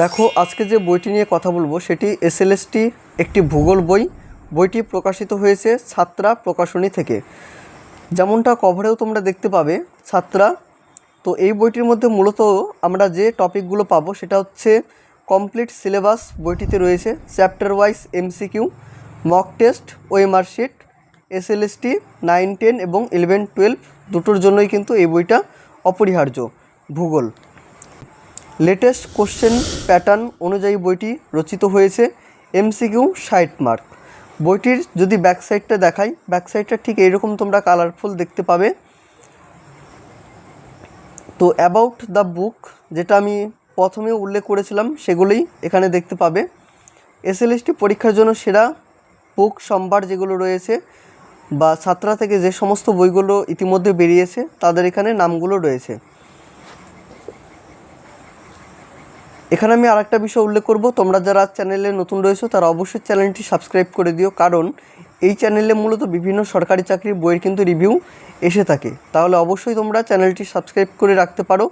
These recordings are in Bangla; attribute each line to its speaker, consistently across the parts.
Speaker 1: দেখো, আজকে যে বইটি নিয়ে কথা বলব, সেটি এসএলএসটি একটি ভূগোল বই। বইটি প্রকাশিত হয়েছে ছাত্রা প্রকাশনী থেকে। যেমনটা কভারেও তোমরা দেখতে পাবে, ছাত্রা। তো এই বইটির মধ্যে মূলত আমরা যে টপিকগুলো পাবো, সেটা হচ্ছে কমপ্লিট সিলেবাস বইটিতে রয়েছে chapter wise MCQ, mock test, OMR sheet, SLST, nine, ten এবং ইলেভেন, টুয়েলভ, দুটোর জন্যই কিন্তু এই বইটা অপরিহার্য ভূগোল। লেটেস্ট কোশ্চেন প্যাটার্ন অনুযায়ী বইটি রচিত হয়েছে এমসিকিউ ষাট মার্ক। বইটির যদি ব্যাক সাইডটা দেখাই ব্যাক সাইডটা ঠিক এইরকম তোমরা কালারফুল দেখতে পাবে। তো অ্যাবাউট দ্য বুক, যেটা আমি প্রথমে উল্লেখ করেছিলাম, সেগুলোই এখানে দেখতে পাবে। এসএলএসটি পরীক্ষার জন্য সেরা বুক সম্ভার যেগুলো রয়েছে বা ছাত্রা থেকে যে সমস্ত বইগুলো ইতিমধ্যে বেরিয়েছে, তাদের এখানে নামগুলো রয়েছে। এখানে আমি আরেকটা বিষয় উল্লেখ করব। তোমরা যারা চ্যানেলে নতুন রয়েছো, তারা অবশ্যই চ্যানেলটি সাবস্ক্রাইব করে দিও। কারণ এই চ্যানেলে মূলত বিভিন্ন সরকারি চাকরির বইয়ের কিন্তু রিভিউ এসে থাকে। তাহলে অবশ্যই তোমরা চ্যানেলটি সাবস্ক্রাইব করে রাখতে পারো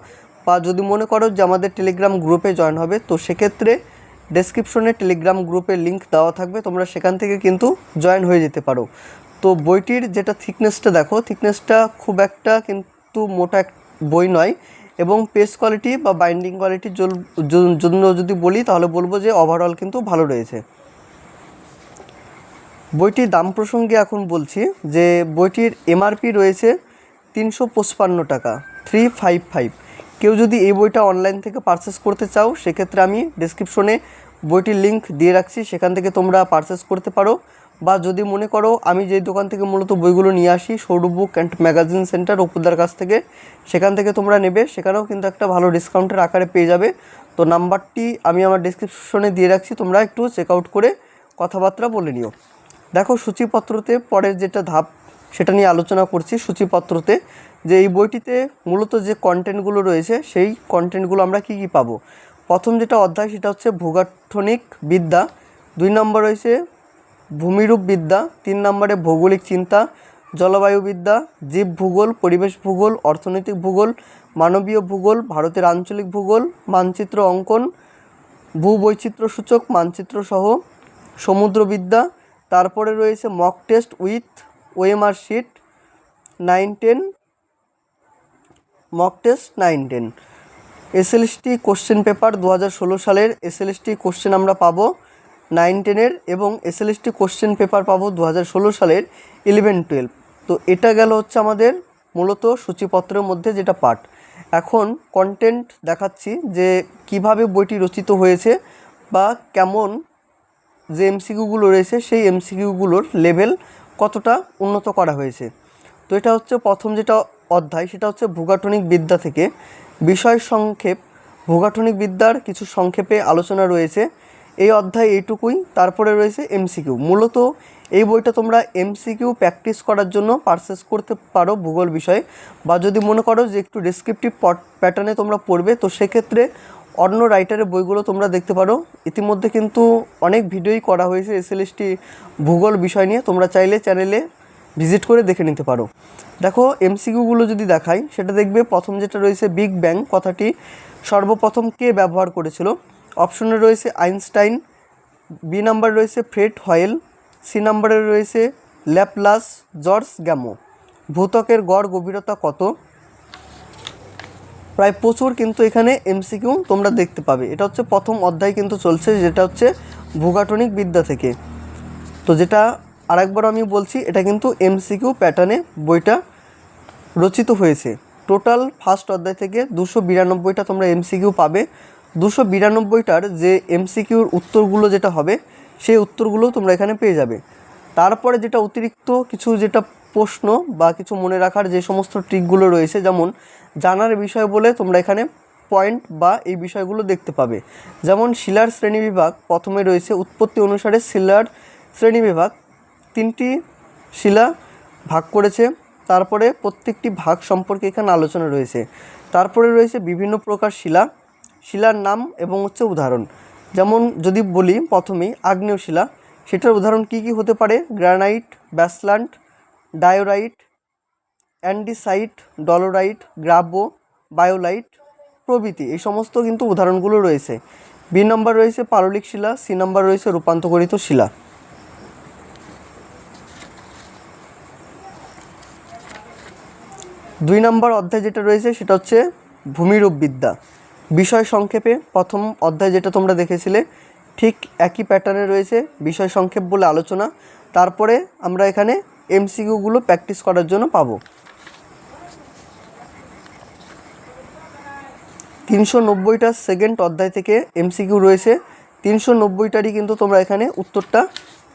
Speaker 1: বা যদি মনে করো যে আমাদের টেলিগ্রাম গ্রুপে জয়েন হবে, তো সেক্ষেত্রে ডেসক্রিপশনে টেলিগ্রাম গ্রুপের লিঙ্ক দেওয়া থাকবে। তোমরা সেখান থেকে কিন্তু জয়েন হয়ে যেতে পারো। তো বইটির যেটা থিকনেসটা দেখো থিকনেসটা খুব একটা কিন্তু মোটা এক বই নয়। এবং পেজ কোয়ালিটি বা বাইন্ডিং কোয়ালিটির জন্য যদি বলি, তাহলে বলব যে ওভারঅল কিন্তু ভালো রয়েছে। বইটির দাম প্রসঙ্গে এখন বলছি যে, বইটির এমআরপি রয়েছে তিনশো পঁচপান্ন টাকা থ্রি ফাইভ ফাইভ কেউ যদি এই বইটা অনলাইন থেকে পারচেস করতে চাও, সেক্ষেত্রে আমি ডিসক্রিপশনে বইটির লিঙ্ক দিয়ে রাখছি। সেখান থেকে তোমরা পারচেস করতে পারো। বা যদি মনে করো আমি যেই দোকান থেকে মূলত বইগুলো নিয়ে আসি Sourav book and magazine centre অপুদার কাছ থেকে, সেখান থেকে তোমরা নেবে। সেখানেও কিন্তু একটা ভালো ডিসকাউন্টের আকারে পেয়ে যাবে। তো নাম্বারটি আমি আমার ডিসক্রিপশনে দিয়ে রাখছি, তোমরা একটু চেক আউট করে কথাবার্তা বলে নিও। দেখো, সূচিপত্রতে পরের যেটা ধাপ, সেটা নিয়ে আলোচনা করছি সূচিপত্রতে, যে এই বইটিতে মূলত যে কন্টেন্টগুলো রয়েছে, সেই কন্টেন্টগুলো আমরা কী কী পাবো? প্রথম যেটা অধ্যায়, সেটা হচ্ছে ভূগাঠনিক বিদ্যা। দুই নম্বর রয়েছে ভূমিরূপ বিদ্যা তিন নম্বরে ভৌগোলিক চিন্তা জলবায়ু বিদ্যা জীব ভূগোল পরিবেশ ভূগোল অর্থনৈতিক ভূগোল, মানবীয় ভূগোল, ভারতের আঞ্চলিক ভূগোল, মানচিত্র অঙ্কন, ভূবৈচিত্র্য সূচক, মানচিত্র সহ সমুদ্রবিদ্যা। তারপরে রয়েছে mock test with OMR sheet nine ten mock test nine ten SLST question paper দু হাজার ষোলো সালের এসএলএসটি কোশ্চেন আমরা পাবো। নাইন টেনের এবং এসএলএসটি কোশ্চেন পেপার পাবো দু হাজার ষোলো সালের ইলেভেন টুয়েলভ। তো এটা গেল হচ্ছে আমাদের মূলত সূচিপত্রের মধ্যে যেটা পাঠ। এখন কন্টেন্ট দেখাচ্ছি যে কীভাবে বইটি রচিত হয়েছে বা কেমন যে এমসিকিউগুলো রয়েছে সেই এমসিকিউগুলোর লেভেল কতটা উন্নত করা হয়েছে। তো এটা হচ্ছে প্রথম যেটা অধ্যায়, সেটা হচ্ছে ভূগাঠনিক বিদ্যা থেকে। বিষয় সংক্ষেপ, ভূগাঠনিক বিদ্যার কিছু সংক্ষেপে আলোচনা রয়েছে। এই অধ্যায় এইটুকুই। তারপরে রয়েছে এমসিকিউ মূলত এই বইটা তোমরা এমসিকিউ প্র্যাকটিস করার জন্য পারচেস করতে পারো ভূগোল বিষয়ে। বা যদি মনে করো যে একটু ডেসক্রিপটিভ প্যাটার্নে তোমরা পড়বে, তো সেক্ষেত্রে অন্য রাইটারের বইগুলো তোমরা দেখতে পারো। ইতিমধ্যে কিন্তু অনেক ভিডিওই করা হয়েছে এসএলএসটি ভূগোল বিষয় নিয়ে। তোমরা চাইলে চ্যানেলে ভিজিট করে দেখে নিতে পারো। দেখো এমসিকিউগুলো যদি দেখাই, সেটা দেখবে প্রথম যেটা রয়েছে বিগ ব্যাং কথাটি সর্বপ্রথম কে ব্যবহার করেছিল? অপশনে রয়েছে আইনস্টাইন, বি নাম্বার রয়েছে ফ্রেড হয়েল, সি নাম্বারে রয়েছে ল্যাপলাস, জর্জ গ্যামো। ভূতকের গড় গভীরতা কত? প্রায় প্রচুর কিন্তু এখানে এমসিকিউ তোমরা দেখতে পাবে। এটা হচ্ছে প্রথম অধ্যায় কিন্তু চলছে, যেটা হচ্ছে ভূগাঠনিক বিদ্যা থেকে। তো যেটা আরেকবার আমি বলছি, এটা কিন্তু এমসিকিউ প্যাটার্নে বইটা রচিত হয়েছে। টোটাল ফার্স্ট অধ্যায় থেকে দুশো বিরানব্বইটা তোমরা এমসিকিউ পাবে। দুশো বিরানব্বইটার যে এমসিকিউর উত্তরগুলো যেটা হবে, সেই উত্তরগুলো তোমরা এখানে পেয়ে যাবে। তারপরে যেটা অতিরিক্ত কিছু যেটা প্রশ্ন বা কিছু মনে রাখার যে সমস্ত ট্রিকগুলো রয়েছে, যেমন জানার বিষয় বলে তোমরা এখানে পয়েন্ট বা এই বিষয়গুলো দেখতে পাবে। যেমন শিলার শ্রেণীবিভাগ প্রথমে রয়েছে উৎপত্তি অনুসারে শিলার শ্রেণি বিভাগ, তিনটি শিলা ভাগ করেছে, তারপরে প্রত্যেকটি ভাগ সম্পর্কে এখানে আলোচনা রয়েছে। তারপরে রয়েছে বিভিন্ন প্রকার শিলা শিলার নাম এবং হচ্ছে উদাহরণ। যেমন যদি বলি প্রথমেই আগ্নেয় শিলা সেটার উদাহরণ কী কী হতে পারে? Granite basalt diorite, andesite, dolerite, গ্রাবো, বায়োলাইট প্রভৃতি। এই সমস্ত কিন্তু উদাহরণগুলো রয়েছে। বি নম্বর রয়েছে পাললিক শিলা, সি নাম্বার রয়েছে রূপান্তরিত শিলা। দুই নম্বর অধ্যায় যেটা রয়েছে সেটা হচ্ছে ভূমিরূপ বিদ্যা। বিষয় সংক্ষেপে প্রথম অধ্যায় যেটা তোমরা দেখেছিলে, ঠিক একই প্যাটার্নে রয়েছে বিষয় সংক্ষেপ বলে আলোচনা। তারপরে আমরা এখানে এমসিকিউগুলো প্র্যাকটিস করার জন্য পাবো। তিনশো নব্বইটা সেকেন্ড অধ্যায় থেকে এমসিকিউ রয়েছে। তিনশো নব্বইটারই কিন্তু তোমরা এখানে উত্তরটা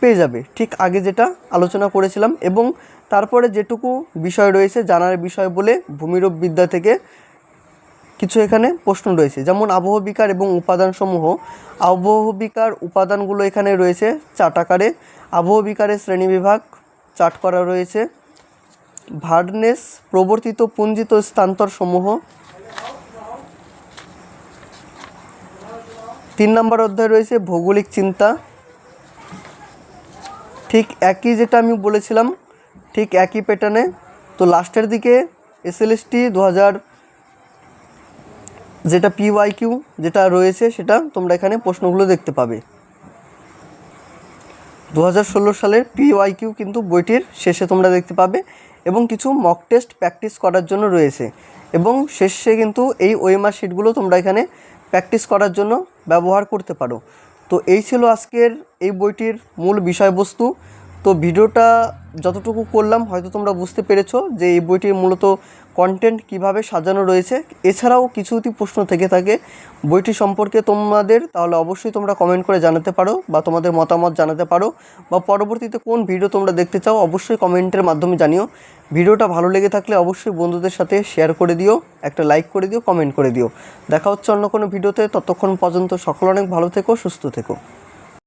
Speaker 1: পেয়ে যাবে। ঠিক আগে যেটা আলোচনা করেছিলাম এবং তারপরে যেটুকু বিষয় রয়েছে জানার বিষয় বলে ভূমিরূপ বিদ্যা থেকে কিছু এখানে প্রশ্ন রয়েছে। যেমন আবহবিকার এবং উপাদানসমূহ। আবহবিকার উপাদানগুলো এখানে রয়েছে চার্ট আকারে। আবহবিকারের শ্রেণীবিভাগ চাট করা রয়েছে। ভার্ডনেস প্রবর্তিত পুঞ্জিত স্থানান্তর সমূহ তিন নম্বর অধ্যায় রয়েছে ভৌগোলিক চিন্তা। ঠিক একই যেটা আমি বলেছিলাম, ঠিক একই প্যাটার্নে তো লাস্টের দিকে এসএলএসটি দু হাজার যেটা পিওয়াই কিউ যেটা রয়েছে সেটা তোমরা এখানে প্রশ্নগুলো দেখতে পাবে। দু হাজার ষোলো সালের পিওয়াই কিউ কিন্তু বইটির শেষে তোমরা দেখতে পাবে এবং কিছু মক টেস্ট প্র্যাকটিস করার জন্য রয়েছে। এবং শেষে কিন্তু এই ওয়েমার শিটগুলো তোমরা এখানে প্র্যাকটিস করার জন্য ব্যবহার করতে পারো। তো এই ছিল আজকের এই বইটির মূল বিষয়বস্তু। তো ভিডিওটা যতটুকু করলাম, হয়তো তোমরা বুঝতে পেরেছ যে এই বইটির মূলত কন্টেন্ট কীভাবে সাজানো রয়েছে। এছাড়াও কিছু যদি প্রশ্ন থেকে থাকে বইটি সম্পর্কে তোমাদের, তাহলে অবশ্যই তোমরা কমেন্ট করে জানাতে পারো বা তোমাদের মতামত জানাতে পারো বা পরবর্তীতে কোন ভিডিও তোমরা দেখতে চাও, অবশ্যই কমেন্টের মাধ্যমে জানিও। ভিডিওটা ভালো লেগে থাকলে অবশ্যই বন্ধুদের সাথে শেয়ার করে দিও, একটা লাইক করে দিও কমেন্ট করে দিও। দেখা হচ্ছে অন্য কোনো ভিডিওতে ততক্ষণ পর্যন্ত সকল অনেক ভালো থেকো, সুস্থ থেকো।